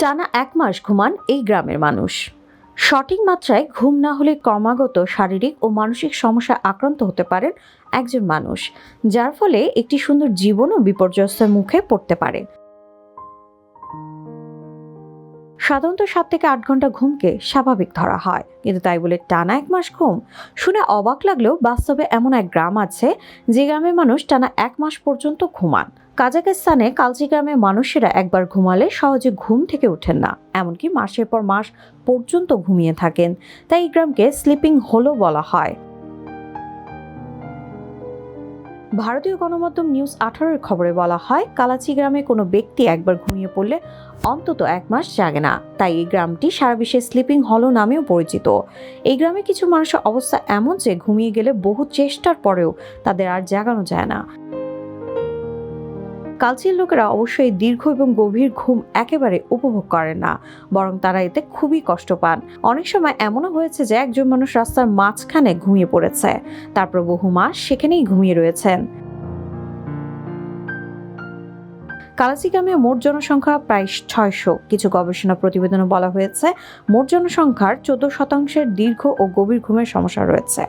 টানা এক মাস ঘুমান এই গ্রামের মানুষ। সঠিক মাত্রায় ঘুম না হলে ক্রমাগত শারীরিক ও মানসিক সমস্যায় আক্রান্ত হতে পারেন একজন মানুষ, যার ফলে একটি সুন্দর জীবনও বিপর্যস্তের মুখে পড়তে পারে। সাধারণত সাত থেকে আট ঘণ্টা ঘুমকে স্বাভাবিক ধরা হয়, কিন্তু তাই বলে টানা এক মাস ঘুম শুনে অবাক লাগলেও বাস্তবে এমন এক গ্রাম আছে, যে গ্রামের মানুষ টানা এক মাস পর্যন্ত ঘুমান। কাজাকিস্তানে কালচি গ্রামের মানুষেরা একবার ঘুমালে সহজে ঘুম থেকে ওঠেন না। এমনকি মাসের পর মাস পর্যন্ত ঘুমিয়ে থাকেন। তাই এই গ্রামকে স্লিপিং হোলও বলা হয়। ভারতীয় গণমাধ্যম নিউজ আঠারোর খবরে বলা হয় কালাচি গ্রামে কোনো ব্যক্তি একবার ঘুমিয়ে পড়লে অন্তত এক মাস জাগে না। তাই এই গ্রামটি সারা বিশ্বে স্লিপিং হলো নামেও পরিচিত। এই গ্রামে কিছু মানুষের অবস্থা এমন যে, ঘুমিয়ে গেলে বহু চেষ্টার পরেও তাদের আর জাগানো যায় না। কালচির লোকেরা অবশ্যই দীর্ঘ এবং গভীর ঘুম একেবারে উপভোগ করেন না, বরং তারা এতে খুবই কষ্ট পান। অনেক সময় এমনও হয়েছে যে একজন মানুষ রাস্তার মাঝখানে ঘুমিয়ে পড়েছে, তারপর বহু মাস সেখানেই ঘুমিয়ে রয়েছেন। কালাচি গ্রামে মোট জনসংখ্যা প্রায় ছয়শো। কিছু গবেষণা প্রতিবেদনে বলা হয়েছে, মোট জনসংখ্যার চোদ্দ শতাংশের দীর্ঘ ও গভীর ঘুমের সমস্যা রয়েছে।